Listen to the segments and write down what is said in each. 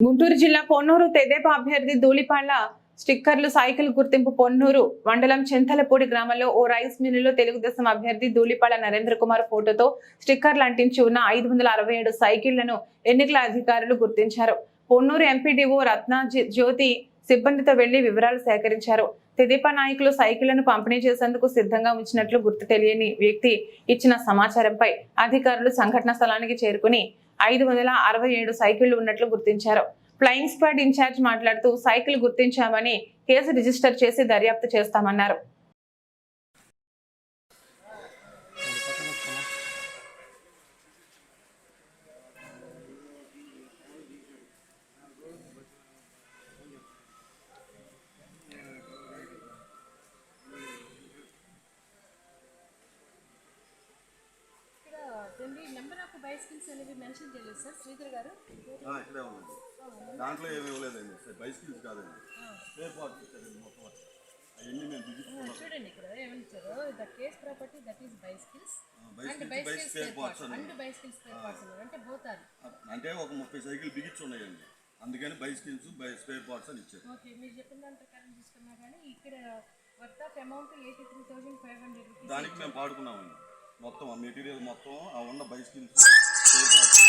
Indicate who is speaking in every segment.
Speaker 1: గుంటూరు జిల్లా పొన్నూరు తెదేపా అభ్యర్థి ధూళిపాళ్ళ స్టిక్కర్లు సైకిల్ గుర్తింపు పొన్నూరు మండలం చింతలపూడి గ్రామంలో ఓ రైస్ మిల్లులో తెలుగుదేశం అభ్యర్థి ధూళిపాళ్ళ నరేంద్ర కుమార్ ఫోటోతో స్టిక్కర్లు అంటించి ఉన్న ఐదు వందల అరవై ఏడు సైకిళ్ళను ఎన్నికల అధికారులు గుర్తించారు. పొన్నూరు ఎంపీడీఓ రత్నా జ్యోతి సిబ్బందితో వెళ్ళి వివరాలు సేకరించారు. తెదేపా నాయకులు సైకిళ్ళను పంపిణీ చేసేందుకు సిద్ధంగా ఉంచినట్లు గుర్తు తెలియని వ్యక్తి ఇచ్చిన సమాచారంపై అధికారులు సంఘటన స్థలానికి చేరుకుని ఐదు వందల అరవై ఏడు సైకిళ్ళు ఉన్నట్లు గుర్తించారు. ఫ్లయింగ్ స్క్వాడ్ ఇన్ఛార్జ్ మాట్లాడుతూ సైకిల్ గుర్తించామని కేసు రిజిస్టర్ చేసి దర్యాప్తు చేస్తామన్నారు.
Speaker 2: నెంబర్ ఆఫ్ బైసికల్స్ అనేవి మెన్షన్ చేయలేదు సార్. శ్రీధర్ గారు?
Speaker 3: ఇక్కడే ఉందండి దాంట్లో ఏమీ ఇవ్వలేదండి. సార్ బైసికల్స్ కాదండి. స్పేర్ పార్ట్స్ ఇచ్చారండి మొత్తం. అవన్నీ మేము బిగించుకున్నాం
Speaker 2: చూడండి ఇక్కడ ఏమనిచ్చారు the case property that is bicycles and
Speaker 3: bicycles bike
Speaker 2: bicycle
Speaker 3: spare parts అండి
Speaker 2: అండ్ బైసికల్ స్పేర్ పార్ట్స్ అంటే పోతారు
Speaker 3: అంటే ఒక ముప్పై సైకిల్ బిగించి ఉన్నాయండి. అందుకని బైసికల్స్ బై స్పేర్ పార్ట్స్ అని ఇచ్చారు.
Speaker 2: ఓకే మీరు చెప్పిన దాని ప్రకారం తీసుకున్నా కానీ ఇక్కడ worth of amount eighty three thousand five hundred
Speaker 3: దానికి మేము పాడుకున్నామండి మొత్తం ఆ మెటీరియల్ మొత్తం ఆ ఉన్న బైసికల్స్ స్పేర్ పార్ట్స్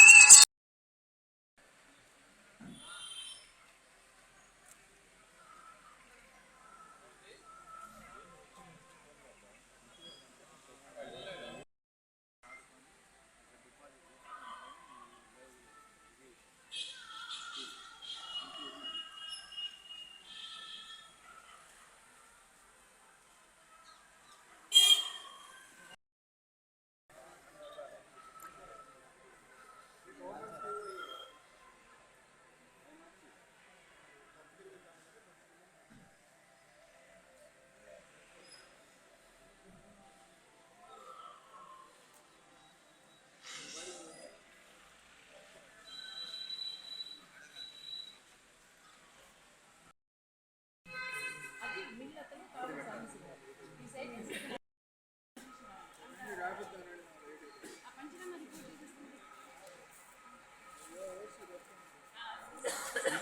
Speaker 2: అది మిల్ అతను కావాలి సర్వీస్ ఈ సైకిల్స్ ఆ పంచనామా రిపోర్ట్ చూపిస్తుంది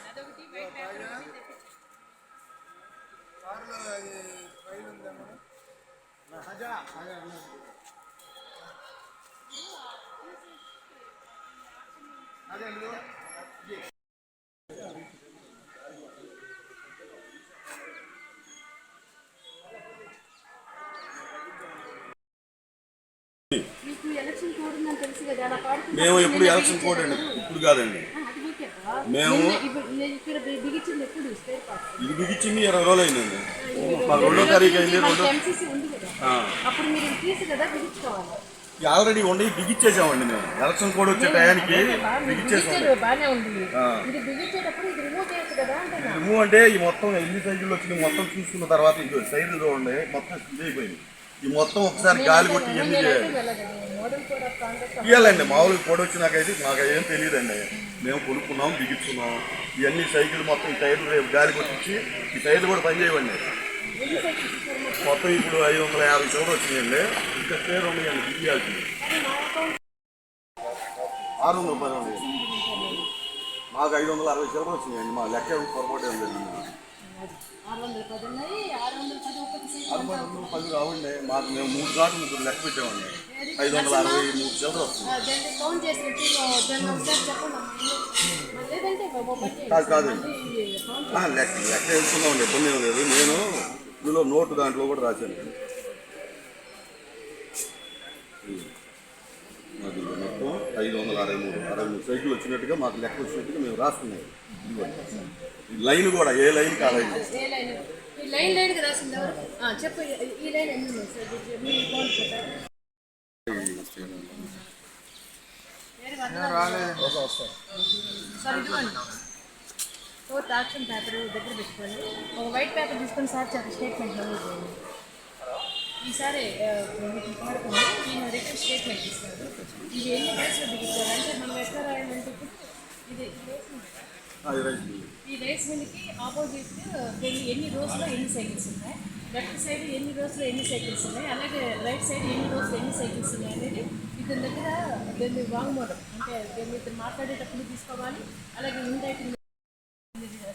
Speaker 2: అదొకటి వైట్ పేపర్ ఒకటి తెప్పించండి.
Speaker 4: కార్లో అది ఫైల్ ఉందా మేడం
Speaker 2: మీకు ఎలక్షన్ కోడ్ ఉందని తెలుసు కదా అలా పాడుకుంటే
Speaker 3: మేము ఎప్పుడు ఎలక్షన్ కోడ్ అండి. ఇప్పుడు కాదండి. మేము- ఇది బిగించింది ఇరవై రోజులు అయిందండి రెండో తారీఖు అయింది రెండో.
Speaker 2: అప్పుడు మీరు తీసి కదా బిగించుకోవాలి.
Speaker 3: ఆల్రెడీ ఉండి బిగించేసామండి మేము. ఎలక్షన్ కోడ్ వచ్చే టయానికి బిగించేసాం.
Speaker 2: ఇది బిగించేటప్పుడు ఇది రిమూవ్ చేయొచ్చు కదా అంటున్నా.
Speaker 3: రిమూవ్ అంటే ఈ మొత్తం ఎన్ని సైకిల్ వచ్చింది మొత్తం చూసుకున్న తర్వాత ఇంకో సైడ్లు చూడండి. మొత్తం ఇది అయిపోయింది. ఈ మొత్తం ఒకసారి గాలి కొట్టి ఎన్ని చేయాలి? ఇవ్వాలండి మామూలుగా కోడ్ వచ్చినాకైతే మాకు ఏం తెలియదండి. మేము కొనుక్కున్నాం బిగించుకున్నాం. ఇవన్నీ సైకిల్ మొత్తం ఈ టైర్లు రేపు గాలి కొట్టించి ఈ టైర్లు కూడా
Speaker 2: సైకిల్స్ ఇచ్చారు మొత్తం?
Speaker 3: ఇప్పుడు ఐదు వందల యాభై చిల్లర వచ్చినాయండి. ఇంకా పేరు ఉన్నాయండి బిగియాల్సింది ఆరు వందల పది ఉన్నాయి. మాకు ఐదు వందల అరవై చిల్లర వచ్చినాయండి. మా లెక్క పొరపాటు జరిగింది
Speaker 2: పది
Speaker 3: అరవై రావండి. మాకు మేము మూడు చోట్ల ముగ్గురు లెక్క పెట్టామండి. ఐదు వందల అరవై మూడు చోట్ల వస్తుంది కాదు, కాదు. లెక్క లెక్క వెళ్తున్నామండి ఇబ్బంది ఏం లేదు. నేను ఇందులో నోటు దాంట్లో కూడా రాశాను. మాది మొత్తం ఐదు వందల అరవై మూడు అరవై మూడు సైకిల్ వచ్చినట్టుగా మాకు లెక్క వచ్చినట్టుగా మేము రాసుకున్నాం ఇదిగోండి. లైన్ కూడా ఏ లైన్
Speaker 2: లైన్? లైన్? రాసింది ఆ, చెప్పు ఈ- ఈ లైన్ ఎన్ని సార్ ఇది ఫోర్త్ ఆప్షన్ పేపర్ దగ్గర పెట్టుకొని ఒక వైట్ పేపర్ తీసుకొని సార్ చెప్పి స్టేట్మెంట్ నమోదు చేయండి ఈసారి పాడుకొని నేను రిటర్న్ స్టేట్మెంట్ ఇస్తాను. ఇవి ఎన్ని డేస్లో దిగుతారు అంటే మనం ఎట్లా రాయాలంటే ఇది ఈ రేస్ మిల్కి ఆపోజిట్ ఎన్ని ఎన్ని రోజుల్లో ఎన్ని సైకిల్స్ ఉన్నాయి? లెఫ్ట్ సైడ్ ఎన్ని రోజుల్లో ఎన్ని సైకిల్స్ ఉన్నాయి? అలాగే రైట్ సైడ్ ఎన్ని రోజులు ఎన్ని సైకిల్స్ ఉన్నాయి అనేది ఇతని దగ్గర దీన్ని వాంగ్మూలం అంటే దీన్ని ఇతను మాట్లాడేటప్పుడు తీసుకోవాలి. అలాగే ఇండైరెక్ట్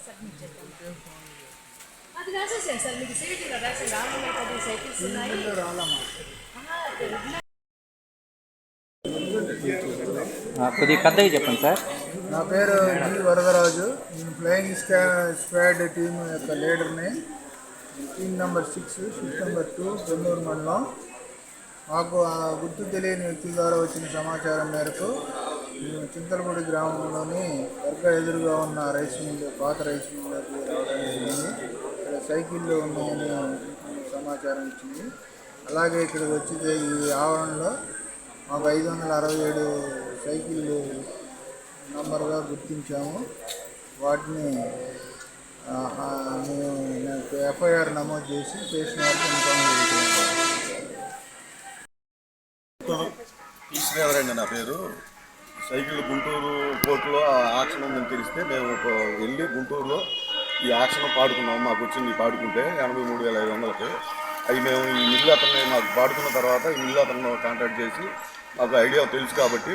Speaker 2: సబ్మిట్ చేద్దాం అది రాసేసాను సార్ మీకు సివిటీలో రాసి రామయ్య పది సైకిల్స్ ఉన్నాయి
Speaker 4: రాలమ్మా
Speaker 2: ఆహా,
Speaker 5: కొద్దిగా పెద్దగా చెప్పండి సార్.
Speaker 4: నా పేరు జి వరదరాజు. నేను ఫ్లయింగ్ స్కా స్క్వాడ్ టీం యొక్క లీడర్ని team number six shift number two Pennuru మండలం. మాకు గుర్తు తెలియని వ్యక్తి ద్వారా వచ్చిన సమాచారం మేరకు చింతలపూడి గ్రామంలోని వర్గ ఎదురుగా ఉన్న రైస్ మిల్లు పాత రైస్ మిల్లు రావడం జరిగింది. ఇక్కడ సైకిళ్ళు ఉన్నాయని సమాచారం ఇచ్చింది అలాగే ఇక్కడికి వచ్చి ఈ ఆవరణలో మాకు ఐదు వందల అరవై ఏడు సైకిళ్ళు నంబర్గా గుర్తించాము. వాటిని మేము ఎఫ్ఐఆర్ నమోదు చేసి స్టేషన్ వారికి ఇన్ఫార్మ్
Speaker 3: నా పేరు. సైకిల్ గుంటూరు కోర్టులో ఆ ఉందని తెలిస్తే మేము వెళ్ళి గుంటూరులో ఈ యాక్షన్ పాడుకున్నాం. మాకు వచ్చింది పాడుకుంటే ఎనభై మూడు వేల ఐదు వందలకి. అవి మేము ఈ మిల్లు అతన్ని మాకు పాడుకున్న తర్వాత ఈ మిల్లు అతను కాంటాక్ట్ చేసి మాకు ఐడియా తెలుసు కాబట్టి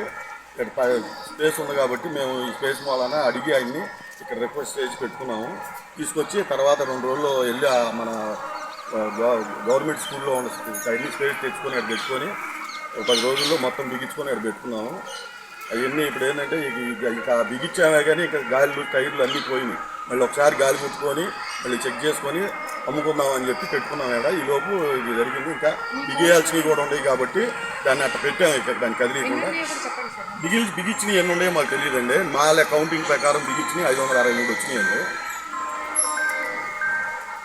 Speaker 3: ఇక్కడ స్పేస్ ఉంది కాబట్టి మేము ఈ స్పేస్ మూలాన అడిగి ఆయన్ని ఇక్కడ రిక్వెస్ట్ చేసి పెట్టుకున్నాము. తీసుకొచ్చి తర్వాత రెండు రోజుల్లో వెళ్ళి మన గవర్నమెంట్ స్కూల్లో ఉన్న అన్ని స్పేస్ తెచ్చుకొని అక్కడ తెచ్చుకొని పది రోజుల్లో మొత్తం బిగించుకొని అక్కడ పెట్టుకున్నాము. అవన్నీ ఇప్పుడు ఏంటంటే ఇక బిగించామే కానీ ఇక గాలిలు టైర్లు అన్నీ పోయినాయి. మళ్ళీ ఒకసారి గాలి ముట్టుకొని మళ్ళీ చెక్ చేసుకొని అమ్ముకుందాం అని చెప్పి పెట్టుకున్నాం ఇక్కడ ఈ లోపు ఇది జరిగింది. ఇంకా బిగియాల్సినవి కూడా ఉన్నాయి కాబట్టి దాన్ని అట్లా పెట్టాము ఇక్కడ దాన్ని కదిలీయకుండా బిగిల్ బిగించినవి ఎన్ని ఉన్నాయో మాకు తెలియదండి. మా కౌంటింగ్ ప్రకారం బిగించినవి ఐదు వందల అరవై మూడు వచ్చినాయండి.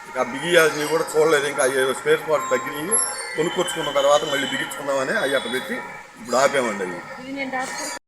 Speaker 3: ఇక ఆ బిగియాల్సినవి కూడా చూడలేదు. ఇంకా అవి స్పేస్ పార్ట్ తగ్గినవి కొనుక్కొచ్చుకున్న తర్వాత మళ్ళీ బిగించుకుందామని అవి అట్లా పెట్టి ఇప్పుడు ఆపామండి అవి.